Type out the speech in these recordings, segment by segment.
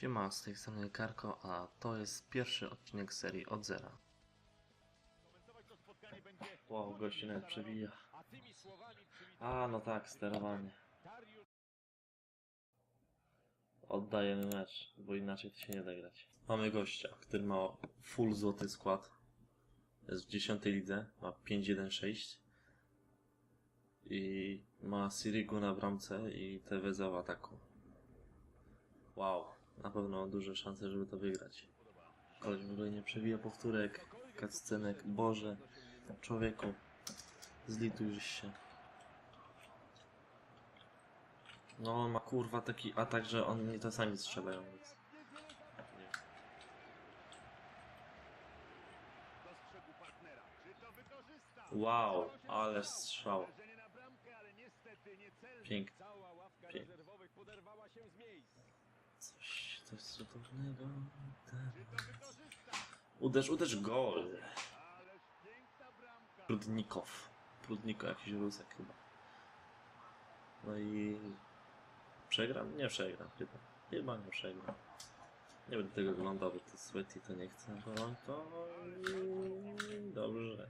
Siema, z tej strony Karko, a to jest pierwszy odcinek serii od zera. Wow, gości nawet przewija. A, no tak, sterowanie. Oddajemy mecz, bo inaczej to się nie da grać. Mamy gościa, który ma full złoty skład. Jest w 10 lidze, ma 5-1-6. I ma Sirigu na bramce i TVZ w ataku. Wow, na pewno duże szanse, żeby to wygrać. Koleś w ogóle nie przewija powtórek, cutscenek, Boże, człowieku, zlituj się. No, on ma kurwa taki atak, że oni to sami strzelają, więc... Wow, ale strzał. Na Coś, cudownego. Wykorzysta? Uderz, uderz, gol. Prudnikow. Prudnikow, jakiś rusek chyba. No i... Przegram? Nie przegram chyba. Chyba nie przegram. Nie będę tego oglądał, bo to sweaty to nie chcę, bo to... Dobrze.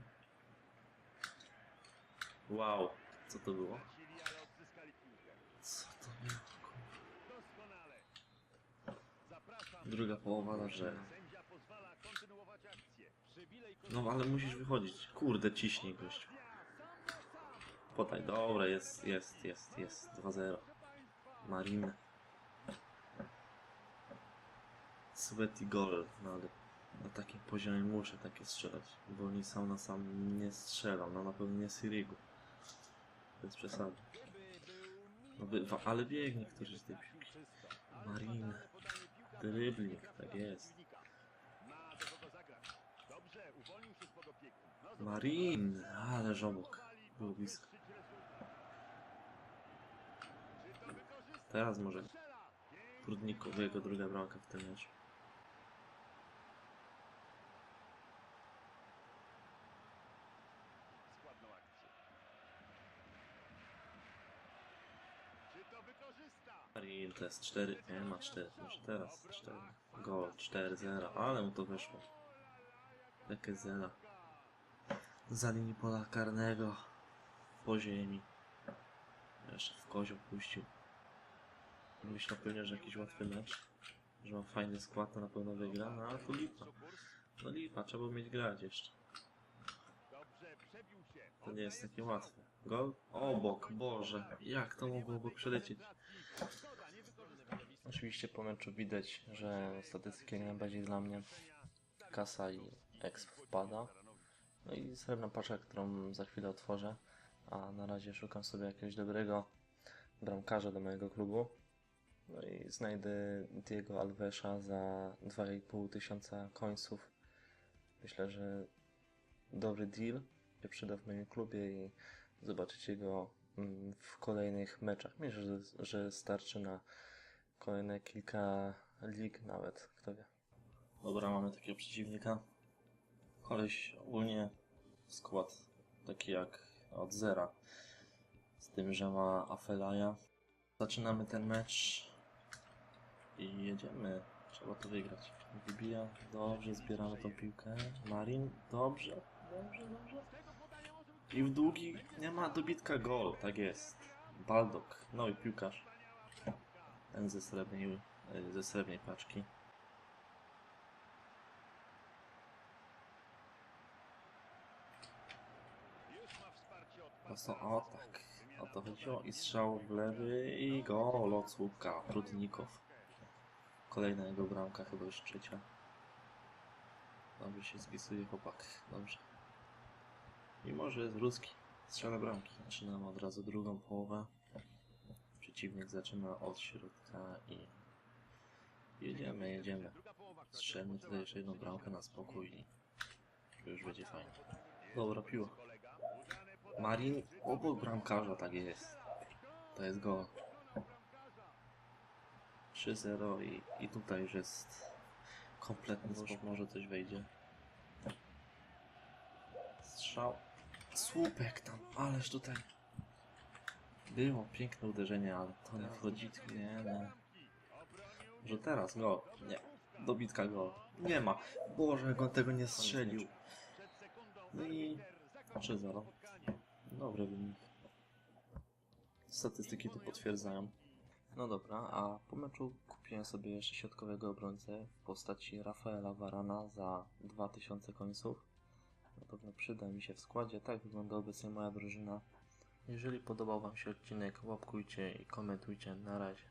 Wow, co to było? Tracili, ale odzyskali piłkę. Co to było? kurwa? Doskonale. Zapraszam. Druga połowa na że. Sędzia pozwala kontynuować akcję. Przybile i No ale musisz wychodzić. Kurde, ciśnij sam. Podaj, dobra, jest, jest, jest, jest. 2-0. Proszę państwa. Marine. Sweaty goal, no ale na takim poziomie muszę takie strzelać, bo oni sam na sam nie strzelą, no na pewno nie Sirigu. Bez przesady. No by, wa- ale biegnie któryś z tej piłki. Marine. Dribbling, tak jest. Marin, ale żobok. Było blisko. Teraz może Strzela. Pięknie. Prudnikow, jego druga bramka w tym meczu. Marin to jest 4, nie ma 4, może teraz 4. Gol 4-0, ale mu to wyszło. Jakie zera. Za linii pola karnego. Po ziemi. Jeszcze w kozioł puścił. Myślał pewnie, że jakiś łatwy mecz. Że ma fajny skład, to na pewno wygra. No ale tu lipa. No lipa, trzeba mieć grać jeszcze. To nie jest takie łatwe. Gol? Obok, Boże. Jak to mogło obok przelecieć? Oczywiście po meczu widać, że statystyki jak najbardziej dla mnie kasa i exp wpada. No i srebrna paczka, którą za chwilę otworzę. A na razie szukam sobie jakiegoś dobrego bramkarza do mojego klubu. No i znajdę Diego Alvesa za 2,5 tysiąca końców. Myślę, że dobry deal się przyda w moim klubie i zobaczycie go mm, w kolejnych meczach. Myślę, że, że starczy na kolejne kilka lig nawet, kto wie. Dobra, mamy takiego przeciwnika. Koleś ogólnie skład taki jak od zera. Z tym, że ma Afelaja. Zaczynamy ten mecz i jedziemy. Trzeba to wygrać. Wybija, dobrze, zbieramy tą piłkę. Marin, dobrze, dobrze, dobrze. I w długi nie ma dobitka gol, tak jest. Baldok, nowy piłkarz. Ten ze srebrnej, e, ze srebrnej paczki. Prosto, o tak, o to chodziło. I strzał w lewy i gol od słupka. Trudnikow. Kolejna jego bramka, chyba już trzecia. Dobrze się spisuje chłopak, dobrze. Mimo, że jest ruski, strzela bramki. Zaczynamy od razu drugą połowę. Przeciwnik zaczyna od środka i jedziemy, jedziemy. Strzelmy tutaj jeszcze jedną bramkę na spokój i już będzie fajnie. Dobra piła. Marin obok bramkarza, tak jest. To jest go. 3-0 i, i tutaj już jest kompletny spokój. Może coś wejdzie. Strzał. Słupek tam, ależ tutaj. Było piękne uderzenie, ale to nie wchodzi. Nie, nie. Obronił Może teraz, go. Nie. Dobitka go. Nie ma. Boże, jak on tego nie strzelił. No i 3-0. Dobry wynik. Statystyki to potwierdzają. No dobra, a po meczu kupiłem sobie jeszcze środkowego obrońcę w postaci Rafaela Varana za 2000 końców. Pewno przyda mi się w składzie. Tak wygląda obecnie moja drużyna. Jeżeli podobał Wam się odcinek, łapkujcie i komentujcie. Na razie.